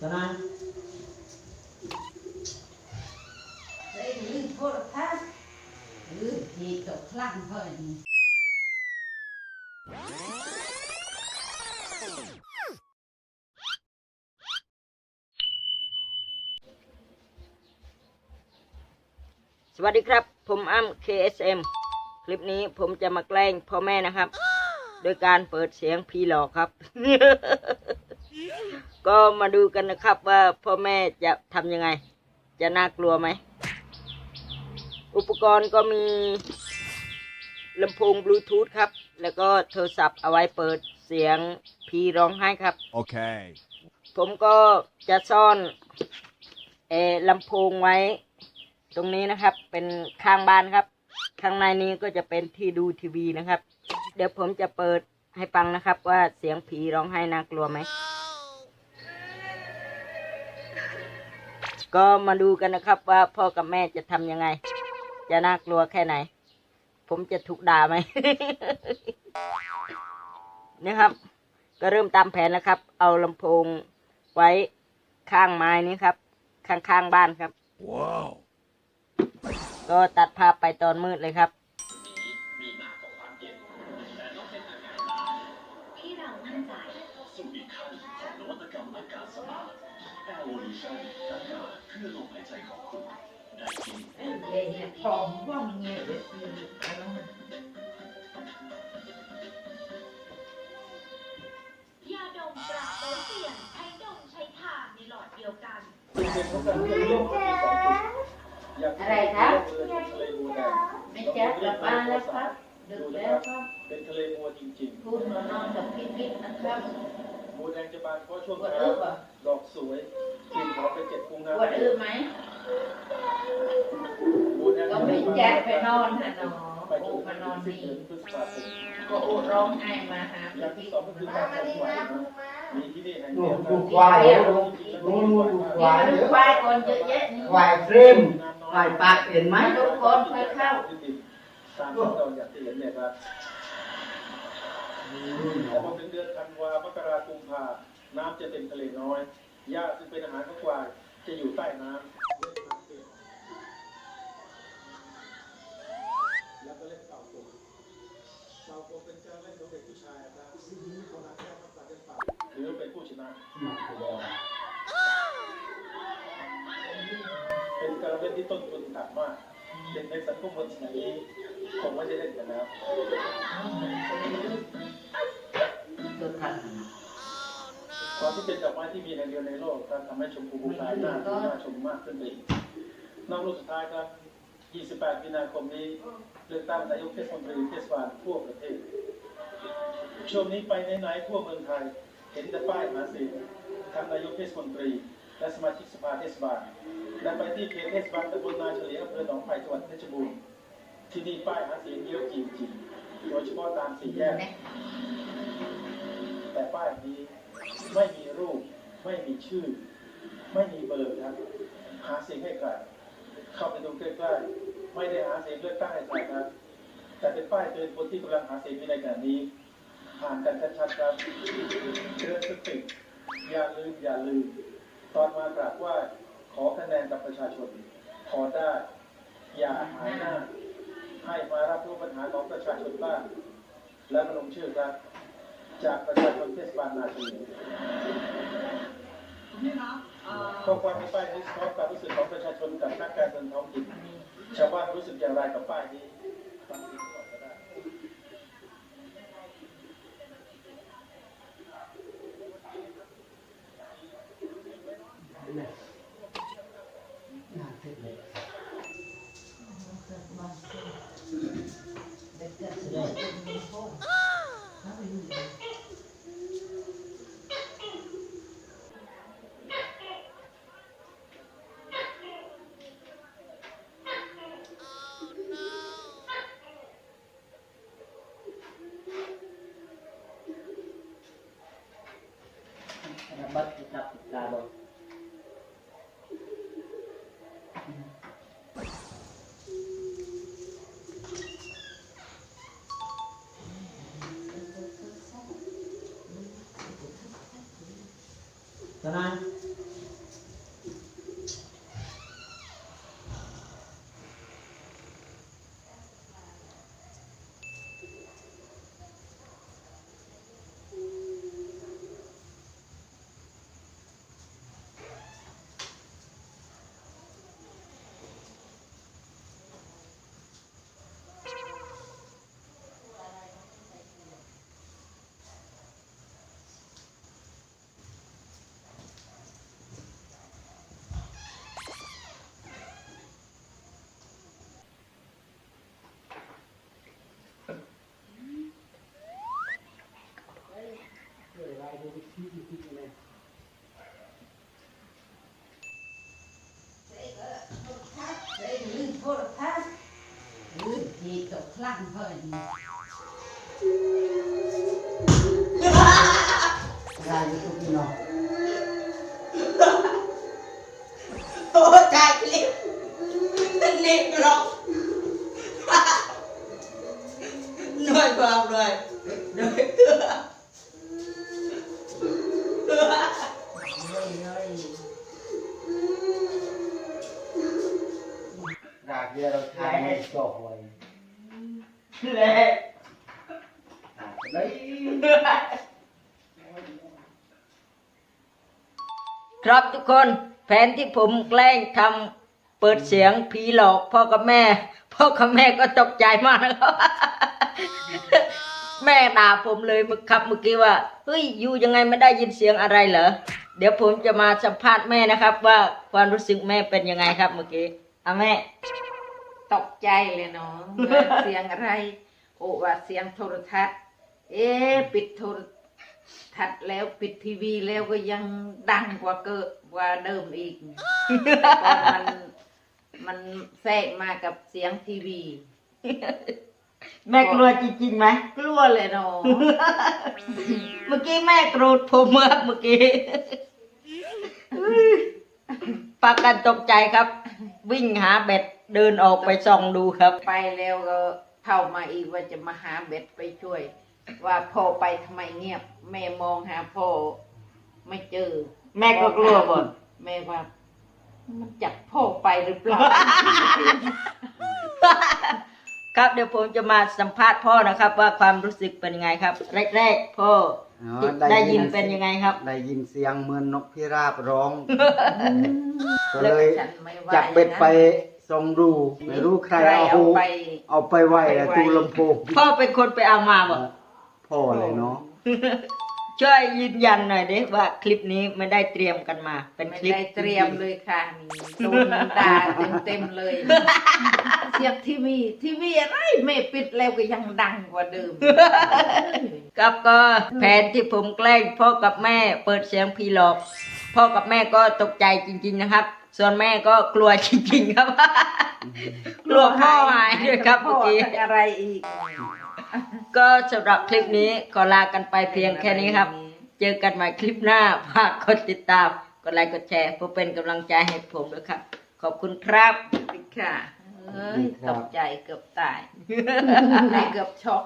ตอนนั้น Đây là cô là khác. Ừ, thì cậu lăng thôi. สวัสดีครับ ผมอ้ำ KSM คลิปนี้ผมจะมาแกล้งพ่อแม่นะครับ โดยการเปิดเสียงพีหลอกครับ ก็มาดูกันนะครับว่าพ่อแม่จะทำยังไง จะน่ากลัวไหม อุปกรณ์ก็มีลำโพงบลูทูธครับ แล้วก็โทรศัพท์เอาไว้เปิดเสียงพีร้องไห้ครับ Okay. ผมก็จะซ่อนเออลำโพงไว้ ตรงนี้นะครับ เป็นข้างบ้านครับ ข้างในนี้ก็จะเป็นที่ดูทีวีนะครับ เดี๋ยวผมจะเปิดให้ฟังนะครับว่าเสียงผีร้องไห้น่ากลัวไหม ก็มาดูกันนะครับว่าพ่อกับแม่จะทำยังไง จะน่ากลัวแค่ไหน ผมจะถูกด่าไหมนี่ครับ ก็เริ่มตามแผนแล้วครับ เอาลำโพงไว้ข้างไม้นี้ครับ ข้างๆบ้านครับ Wow. ก็ตัดภาพไปตอนมืดเลยครับ ที่เรามั่นใจ Đây là phòng vòng nhẹ được. ยาดมปราบโป๊เสี่ยงใช้ดมใช้ทาในหลอดเดียวกัน อะไรครับไม่เจอกลับบ้านแล้วครับดึกแล้วครับเป็นทะเลมัวจริงพูดมานอนกับพี่พิษนะครับๆมัวแดงจะบานเพราะช่วงปวดเช้าอึป่ะ ดอกสวยกลิ่นหอมไปเจ็ดพุงน้ำปวดอึไหมมัวแดงก็ไม่แจ๊กไปนอนฮะหนอไปจโอ้นมานอนนี่พฤษภาคมก็โอ้ร้องไห้มาหาอพี่ย่างพิที่ษสองก็คือการทำไหวนะมีที่นี่แห่งดูเดียวดูนะควายเดี๋ยวดูดูดูดูควายดูเดี๋ยวควายก่อนเยอะแยะนี่ควายเฟรมควายปากเห็นไหมมาดูคนค่อยเข้าตามที่เราอยากจะเห็นเนี่ยครับแต่พอถึงเดือนธันวามกราคมกุมภาน้ำจะเต็มทะเลน้อยหญ้าซึ่งเป็นอาหารของควายจะอยู่ใต้น้ำแล้วก็เล่นเป่าผมเป่าผมเป็นการเล่นของเด็กผู้ชายครับเขาหนักแค่ทักษะเล่นเป่าถือว่าเป็นผู้ชนะเป็นการเล่นที่ต้นทุนต่ำมากเด็กในสังคมวันนี้คงไม่ได้เล่นกันแล้วตัวทัน ความที่เป็นดอกไม้ที่มีแห่งเดียวในโลกครับทำให้ชมพูบูชาหน้าดูน่าชมมากขึ้นไปอีกนอกรูปสุดท้ายครับ 28 มีนาคมนี้เลือกตั้งนายกเทศมนตรีเทศบาลทั่วประเทศ ช่วงนี้ไปไหนๆทั่วเมืองไทย เห็นแต่ป้ายหาเสียงทั้งนายกเทศมนตรี และสมาชิกสภาเทศบาล และไปที่เขตเทศบาลตำบลนาเฉลียงอำเภอหนองไผ่จังหวัดเพชรบูรณ์ที่นี่ป้ายหาเสียงเยอะจริงๆโดยเฉพาะตามสี่แยกแต่ป้ายนี้ ไม่มีรูป ไม่มีชื่อ ไม่มีเบอร์ครับ หาเสียงให้ใครเข้าไปดูใกล้ๆไม่ได้หาเสียงเลือกตั้งให้ใครครับแต่เป็นป้ายเตือนคนที่กำลังหาเสียงในขณะนี้อ่านกันชัดๆครับเตือนสติอย่าลืมอย่าลืม ตอนมากราบไหว้ขอคะแนนกับประชาชน ขอได้ อย่าหายหน้า ให้มารับรู้ปัญหาของประชาชนบ้างและมาลงชื่อครับ จากประชาชนเทศบาลนาทีข้อความในป้ายนี้สะท้อนความรู้สึกของประชาชนกับนักการเมืองท้องถิ่นชาวบ้านรู้สึกอย่างไรกับป้ายนี้ฟังเสียงก่อนก็ได้ระ ตอ ตกคลั่งเพิ่นรายยูทูบพี่น้องโอ้ถ่ายคลิปเน็ตกรอกหน่วยความเลยหน่วยรากเดียวเราทายให้จบไว้เละ เลยครับทุกคนแผนที่ผมแกล้งทำเปิดเสียงผีหลอกพ่อกับแม่ พ่อกับแม่ก็ตกใจมากนะครับแม่ด่าผมเลยมื่อครับเมื่อกี้ว่าเฮ้ยอยู่ยังไงไม่ได้ยินเสียงอะไรเหรอเดี๋ยวผมจะมาสัมภาษณ์แม่นะครับ ว่าความรู้สึกแม่เป็นยังไงครับเมื่อกี้อะแม่ ตกใจเลยเนาะว่าเสียงอะไร โอ้ว่าเสียงโทรทัศน์ เอ๊ะปิดโทรทัศน์แล้วปิดทีวีแล้วก็ยังดังกว่าเกิดกว่าเดิมอีกแต่ก่อนมันมันแทรกมากับเสียงทีวี แม่กลัวจริงๆไหมกลัวเลยเนาะเมื่อกี้แม่โกรธผมเมื่อเมื่อกี้ปากันตกใจครับ วิ่งหาเบ็ด เดินออกไปส่องดูครับ ไปแล้วก็เข้ามาอีกว่าจะมาหาเบ็ดไปช่วย ว่าพ่อไปทำไมเงียบ แม่มองหาพ่อไม่เจอ แม่ก็กลัวบ่นแม่ว่า มันจับพ่อไปหรือเปล่า ครับเดี๋ยวผมจะมาสัมภาษณ์พ่อนะครับ ว่าความรู้สึกเป็นยังไงครับ แรกๆพ่ออ๋อที่ได้ยินเป็นยังไงครับ ได้ยินเสียงเหมือนนกพิราบร้อง ก็แล้เลวยฉันไม่ว่าจับเบ็ดไป ส่องดูไม่รู้ใครใครเอาเอาไป เอาไปไว้อะตู้ลำโพงพ่อเป็นคนไปเอามาบอกพ่อเลยเนาะช่วยยืนยันหน่อยดิว่าคลิปนี้ไม่ได้เตรียมกันมา เป็นไม่คลิปได้เตรียมเลยค่ะนี่โดนด่าเต็มๆเลย เสียงทีวีทีวีอะไรแม่ปิดแล้วก็ยังดังกว่าเดิมครับก็แผนที่ผมแกล้งพ่อกับแม่เปิดเสียงพีหลอก พ่อกับแม่ก็ตกใจจริง ๆนะครับ ส่วนแม่ก็กลัวจริงๆครับกลัวพ่อหายด้วยครับพ่เมื่อกี้จะอะไรอีก ก็สำหรับคลิปนี้ก็ลากันไปเพียงแค่นี้ครับ เจอกันใหม่คลิปหน้าฝากกดติดตามกดไลค์กดแชร์เพื่อเป็นกำลังใจให้ผมด้วยครับ ขอบคุณครับค่ะเอ้ยครับตกใจเกือบตายเกือบช็อก